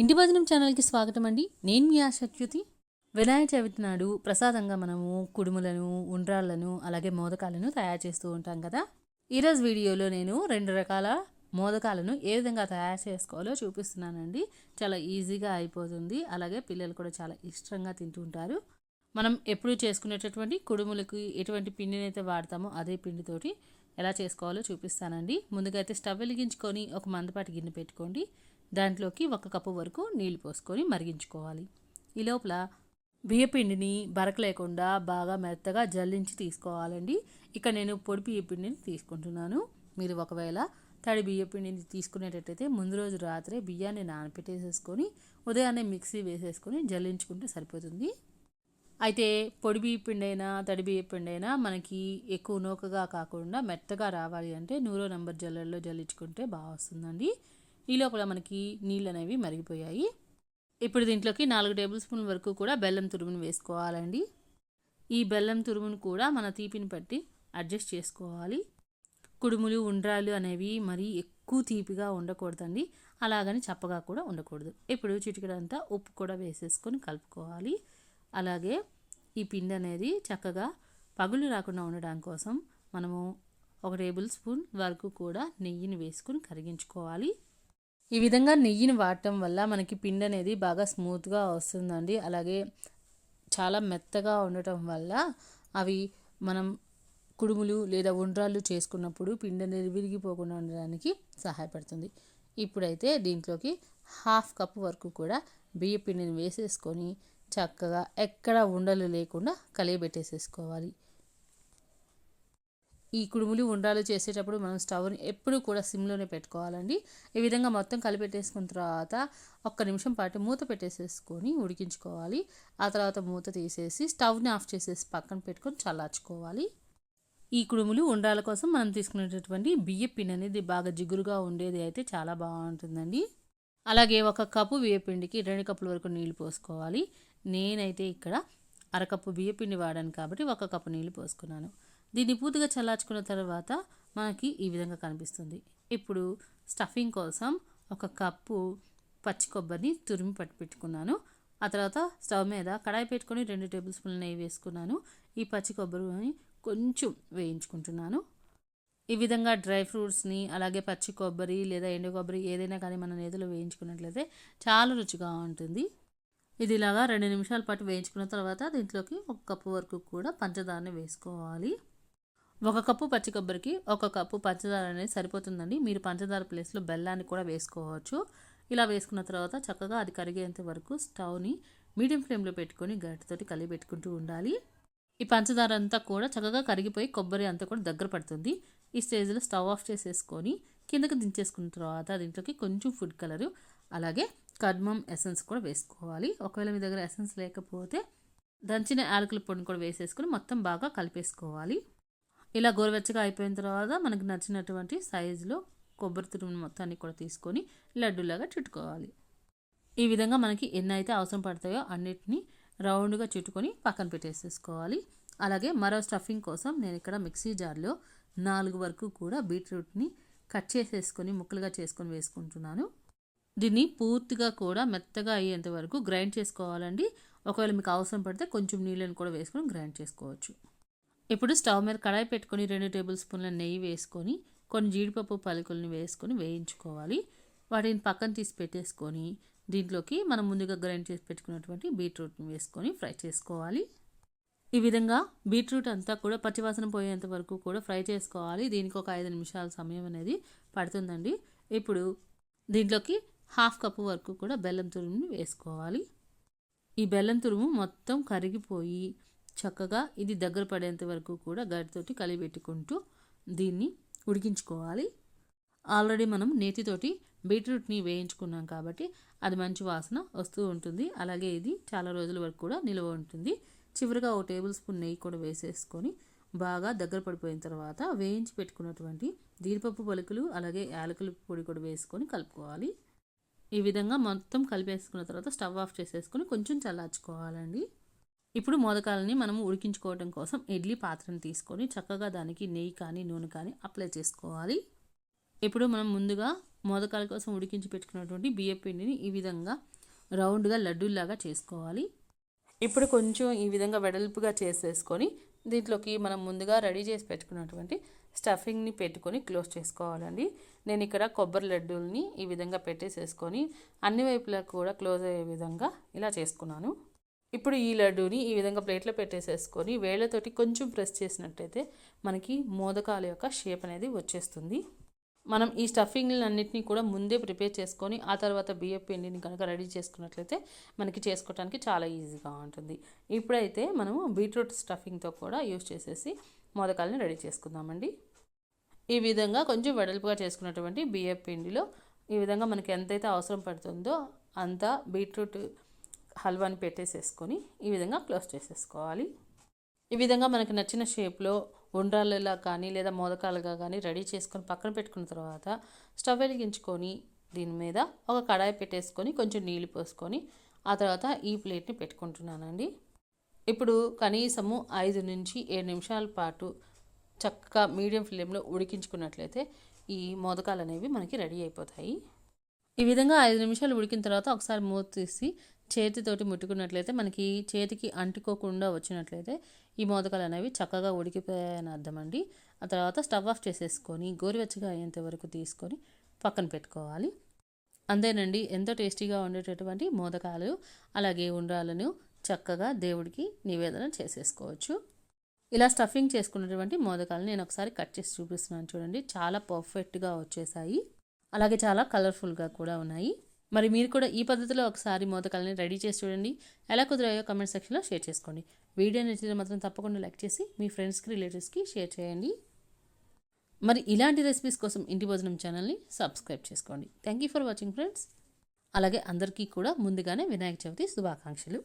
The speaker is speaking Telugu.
ఇంటి భజనం ఛానల్కి స్వాగతం అండి. నేను మీ ఆశక్యుతి వినాయక చవితి నాడు ప్రసాదంగా మనము కుడుములను ఉండ్రాళ్ళను అలాగే మోదకాలను తయారు చేస్తూ ఉంటాం కదా. ఈరోజు వీడియోలో నేను రెండు రకాల మోదకాలను ఏ విధంగా తయారు చేసుకోవాలో చూపిస్తున్నానండి. చాలా ఈజీగా అయిపోతుంది. అలాగే పిల్లలు కూడా చాలా ఇష్టంగా తింటుంటారు మనం ఎప్పుడు చేసుకునేటటువంటి కుడుములకి ఎటువంటి పిండిని అయితే వాడతామో అదే పిండితోటి ఎలా చేసుకోవాలో చూపిస్తానండి. ముందుగా అయితే స్టవ్ వెలిగించుకొని ఒక మందపాటి గిన్నె పెట్టుకోండి. దాంట్లోకి ఒక కప్పు వరకు నీళ్ళు పోసుకొని మరిగించుకోవాలి. ఈ లోపల బియ్యపిండిని బరక లేకుండా బాగా మెత్తగా జల్లించి తీసుకోవాలండి. ఇక్కడ నేను పొడి బియ్యపిండిని తీసుకుంటున్నాను. మీరు ఒకవేళ తడి బియ్యపిండిని తీసుకునేటట్టయితే ముందు రోజు రాత్రే బియ్యాన్ని నానపెట్టేసేసుకొని ఉదయాన్నే మిక్సీ వేసేసుకొని జల్లించుకుంటే సరిపోతుంది. అయితే పొడి బియ్యపిండి అయినా తడి బియ్యపిండి అయినా మనకి ఎక్కువ నూకగా కాకుండా మెత్తగా రావాలి అంటే నూరో నంబర్ జల్లల్లో జల్లించుకుంటే బాగా వస్తుందండి. ఈ లోపల మనకి నీళ్ళు అనేవి మరిగిపోయాయి. ఇప్పుడు దీంట్లోకి నాలుగు టేబుల్ స్పూన్ వరకు కూడా బెల్లం తురుమును వేసుకోవాలండి. ఈ బెల్లం తురుమును కూడా మన తీపిని బట్టి అడ్జస్ట్ చేసుకోవాలి. కుడుములు ఉండ్రాలు అనేవి మరీ ఎక్కువ తీపిగా ఉండకూడదండి. అలాగని చప్పగా కూడా ఉండకూడదు. ఇప్పుడు చిటికడంతా ఉప్పు కూడా వేసేసుకొని కలుపుకోవాలి. అలాగే ఈ పిండి అనేది చక్కగా పగులు రాకుండా ఉండడం కోసం మనము ఒక టేబుల్ స్పూన్ వరకు కూడా నెయ్యిని వేసుకుని కరిగించుకోవాలి. ఈ విధంగా నెయ్యిని వాడటం వల్ల మనకి పిండి అనేది బాగా స్మూత్గా వస్తుందండి. అలాగే చాలా మెత్తగా ఉండటం వల్ల అవి మనం కుడుములు లేదా ఉండ్రాళ్ళు చేసుకున్నప్పుడు పిండి అనేది విరిగిపోకుండా ఉండడానికి సహాయపడుతుంది. ఇప్పుడైతే దీంట్లోకి హాఫ్ కప్ వరకు కూడా బియ్య పిండిని వేసేసుకొని చక్కగా ఎక్కడ ఉండలు లేకుండా కలియబెట్టేసేసుకోవాలి. ఈ కుడుములు ఉండాలు చేసేటప్పుడు మనం స్టవ్ని ఎప్పుడు కూడా సిమ్లోనే పెట్టుకోవాలండి. ఈ విధంగా మొత్తం కలిపెట్టేసుకున్న తర్వాత ఒక్క నిమిషం పాటు మూత పెట్టేసేసుకొని ఉడికించుకోవాలి. ఆ తర్వాత మూత తీసేసి స్టవ్ని ఆఫ్ చేసేసి పక్కన పెట్టుకొని చల్లార్చుకోవాలి. ఈ కుడుములు ఉండాల కోసం మనం తీసుకునేటటువంటి బియ్య పిండి అనేది బాగా జిగురుగా ఉండేది అయితే చాలా బాగుంటుందండి. అలాగే ఒక కప్పు బియ్యపిండికి రెండు కప్పుల వరకు నీళ్ళు పోసుకోవాలి. నేనైతే ఇక్కడ అరకప్పు బియ్యపిండి వాడాను కాబట్టి ఒక కప్పు నీళ్ళు పోసుకున్నాను. దీన్ని పూర్తిగా చల్లార్చుకున్న తర్వాత మనకి ఈ విధంగా కనిపిస్తుంది. ఇప్పుడు స్టఫింగ్ కోసం ఒక కప్పు పచ్చి కొబ్బరిని తురిమి పట్టి పెట్టుకున్నాను. ఆ తర్వాత స్టవ్ మీద కడాయి పెట్టుకొని రెండు టేబుల్ స్పూన్ల నెయ్యి వేసుకున్నాను. ఈ పచ్చి కొబ్బరిని కొంచెం వేయించుకుంటున్నాను. ఈ విధంగా డ్రై ఫ్రూట్స్ని అలాగే పచ్చి కొబ్బరి లేదా ఎండు కొబ్బరి ఏదైనా కానీ మన నేతలో వేయించుకున్నట్లయితే చాలా రుచిగా ఉంటుంది. ఇది ఇలాగా రెండు నిమిషాల పాటు వేయించుకున్న తర్వాత దీంట్లోకి ఒక కప్పు వరకు కూడా పంచదారని వేసుకోవాలి. ఒక కప్పు పచ్చి కొబ్బరికి ఒక కప్పు పంచదార అనేది సరిపోతుందండి. మీరు పంచదార ప్లేస్లో బెల్లాన్ని కూడా వేసుకోవచ్చు. ఇలా వేసుకున్న తర్వాత చక్కగా అది కరిగేంత వరకు స్టవ్ని మీడియం ఫ్లేమ్లో పెట్టుకొని గరిటతోటి కలిపి పెట్టుకుంటూ ఉండాలి. ఈ పంచదార అంతా కూడా చక్కగా కరిగిపోయి కొబ్బరి అంతా కూడా దగ్గర పడుతుంది. ఈ స్టేజ్లో స్టవ్ ఆఫ్ చేసేసుకొని కిందకి దించేసుకున్న తర్వాత దీంట్లోకి కొంచెం ఫుడ్ కలరు అలాగే కడ్మం ఎసెన్స్ కూడా వేసుకోవాలి. ఒకవేళ మీ దగ్గర ఎసెన్స్ లేకపోతే దంచిన యాలకుల పొడిని కూడా వేసేసుకొని మొత్తం బాగా కలిపేసుకోవాలి. ఇలా గోరువెచ్చగా అయిపోయిన తర్వాత మనకు నచ్చినటువంటి సైజులో కొబ్బరి తురుము మొత్తాన్ని కూడా తీసుకొని లడ్డూలాగా చుట్టుకోవాలి. ఈ విధంగా మనకి ఎన్ని అయితే అవసరం పడతాయో అన్నిటినీ రౌండ్గా చుట్టుకొని పక్కన పెట్టేసేసుకోవాలి. అలాగే మరో స్టఫింగ్ కోసం నేను ఇక్కడ మిక్సీ జార్లో నాలుగు వరకు కూడా బీట్రూట్ని కట్ చేసేసుకొని ముక్కలుగా చేసుకొని వేసుకుంటున్నాను. దీన్ని పూర్తిగా కూడా మెత్తగా అయ్యేంత వరకు గ్రైండ్ చేసుకోవాలండి. ఒకవేళ మీకు అవసరం పడితే కొంచెం నీళ్ళని కూడా వేసుకొని గ్రైండ్ చేసుకోవచ్చు. ఇప్పుడు స్టవ్ మీద కడాయి పెట్టుకొని రెండు టేబుల్ స్పూన్ల నెయ్యి వేసుకొని కొన్ని జీడిపప్పు పలుకుల్ని వేసుకొని వేయించుకోవాలి. వాటిని పక్కన తీసి పెట్టేసుకొని దీంట్లోకి మనం ముందుగా గ్రైండ్ చేసి పెట్టుకున్నటువంటి బీట్రూట్ని వేసుకొని ఫ్రై చేసుకోవాలి. ఈ విధంగా బీట్రూట్ అంతా కూడా పచ్చివాసన పోయేంత వరకు కూడా ఫ్రై చేసుకోవాలి. దీనికి ఒక ఐదు నిమిషాల సమయం అనేది పడుతుందండి. ఇప్పుడు దీంట్లోకి హాఫ్ కప్పు వరకు కూడా బెల్లం తురుముని వేసుకోవాలి. ఈ బెల్లం తురుము మొత్తం కరిగిపోయి చక్కగా ఇది దగ్గర పడేంత వరకు కూడా గడితోటి కలిపెట్టుకుంటూ దీన్ని ఉడికించుకోవాలి. ఆల్రెడీ మనం నేతితోటి బీట్రూట్ని వేయించుకున్నాం కాబట్టి అది మంచి వాసన వస్తూ ఉంటుంది. అలాగే ఇది చాలా రోజుల వరకు కూడా నిల్వ ఉంటుంది. చివరిగా ఒక టేబుల్ స్పూన్ నెయ్యి కూడా వేసేసుకొని బాగా దగ్గర పడిపోయిన తర్వాత వేయించి పెట్టుకున్నటువంటి జీడిపప్పు పలుకులు అలాగే యాలకుల పొడి కూడా వేసుకొని కలుపుకోవాలి. ఈ విధంగా మొత్తం కలిపేసుకున్న తర్వాత స్టవ్ ఆఫ్ చేసేసుకొని కొంచెం చల్లార్చుకోవాలండి. ఇప్పుడు మోదకాలని మనం ఉడికించుకోవడం కోసం ఇడ్లీ పాత్రను తీసుకొని చక్కగా దానికి నెయ్యి కానీ నూనె కానీ అప్లై చేసుకోవాలి. ఇప్పుడు మనం ముందుగా మోదకాల కోసం ఉడికించి పెట్టుకున్నటువంటి బియ్య పిండిని ఈ విధంగా రౌండ్గా లడ్డూల్లాగా చేసుకోవాలి. ఇప్పుడు కొంచెం ఈ విధంగా వెడల్పుగా చేసేసుకొని దీంట్లోకి మనం ముందుగా రెడీ చేసి పెట్టుకున్నటువంటి స్టఫింగ్ని పెట్టుకొని క్లోజ్ చేసుకోవాలండి. నేను ఇక్కడ కొబ్బరి లడ్డూల్ని ఈ విధంగా పెట్టేసేసుకొని అన్ని వైపులా కూడా క్లోజ్ అయ్యే విధంగా ఇలా చేసుకున్నాను. ఇప్పుడు ఈ లడ్డూని ఈ విధంగా ప్లేట్లో పెట్టేసేసుకొని వేళ్ళతోటి కొంచెం ప్రెస్ చేసినట్టయితే మనకి మోదకాల యొక్క షేప్ అనేది వచ్చేస్తుంది. మనం ఈ స్టఫింగ్లన్నింటినీ కూడా ముందే ప్రిపేర్ చేసుకొని ఆ తర్వాత బియ్యం పిండిని కనుక రెడీ చేసుకున్నట్లయితే మనకి చేసుకోవడానికి చాలా ఈజీగా ఉంటుంది. ఇప్పుడైతే మనము బీట్రూట్ స్టఫింగ్తో కూడా యూస్ చేసేసి మోదకాలని రెడీ చేసుకుందామండి. ఈ విధంగా కొంచెం వెడల్పుగా చేసుకున్నటువంటి బియ్యం పిండిలో ఈ విధంగా మనకి ఎంతైతే అవసరం పడుతుందో అంత బీట్రూట్ హల్వాని పెట్టేసేసుకొని ఈ విధంగా క్లోజ్ చేసేసుకోవాలి. ఈ విధంగా మనకు నచ్చిన షేప్లో ఉండ్రాలలా కానీ లేదా మోదకాలుగా కానీ రెడీ చేసుకొని పక్కన పెట్టుకున్న తర్వాత స్టవ్ వెలిగించుకొని దీని మీద ఒక కడాయి పెట్టేసుకొని కొంచెం నీళ్ళు పోసుకొని ఆ తర్వాత ఈ ప్లేట్ని పెట్టుకుంటున్నానండి. ఇప్పుడు కనీసము ఐదు నుంచి ఏడు నిమిషాల పాటు చక్కగా మీడియం ఫ్లేమ్లో ఉడికించుకున్నట్లయితే ఈ మోదకాలు అనేవి మనకి రెడీ అయిపోతాయి. ఈ విధంగా ఐదు నిమిషాలు ఉడికిన తర్వాత ఒకసారి మూత తీసి చేతితోటి ముట్టుకున్నట్లయితే మనకి చేతికి అంటుకోకుండా వచ్చినట్లయితే ఈ మోదకాలు అనేవి చక్కగా ఉడికిపోయాయని అర్థం అండి ఆ తర్వాత స్టవ్ ఆఫ్ చేసేసుకొని గోరువెచ్చగా అయ్యేంత వరకు తీసుకొని పక్కన పెట్టుకోవాలి. అంతేనండి ఎంతో టేస్టీగా ఉండేటటువంటి మోదకాలు అలాగే ఉండ్రాలను చక్కగా దేవుడికి నివేదన చేసేసుకోవచ్చు. ఇలా స్టఫింగ్ చేసుకున్నటువంటి మోదకాలను నేను ఒకసారి కట్ చేసి చూపిస్తున్నాను చూడండి చాలా పర్ఫెక్ట్గా వచ్చేసాయి. అలాగే చాలా కలర్ఫుల్గా కూడా ఉన్నాయి. మరి మీరు కూడా ఈ పద్ధతిలో ఒకసారి మోదకాలని రెడీ చేసి చూడండి. ఎలా కుదిరాయో కమెంట్ సెక్షన్లో షేర్ చేసుకోండి. వీడియో నచ్చితే మాత్రం తప్పకుండా లైక్ చేసి మీ ఫ్రెండ్స్కి రిలేటివ్స్కి షేర్ చేయండి. మరి ఇలాంటి రెసిపీస్ కోసం ఇంటి భోజనం ఛానల్ని సబ్స్క్రైబ్ చేసుకోండి. Thank you for watching friends అలాగే అందరికీ కూడా ముందుగానే వినాయక చవితి శుభాకాంక్షలు.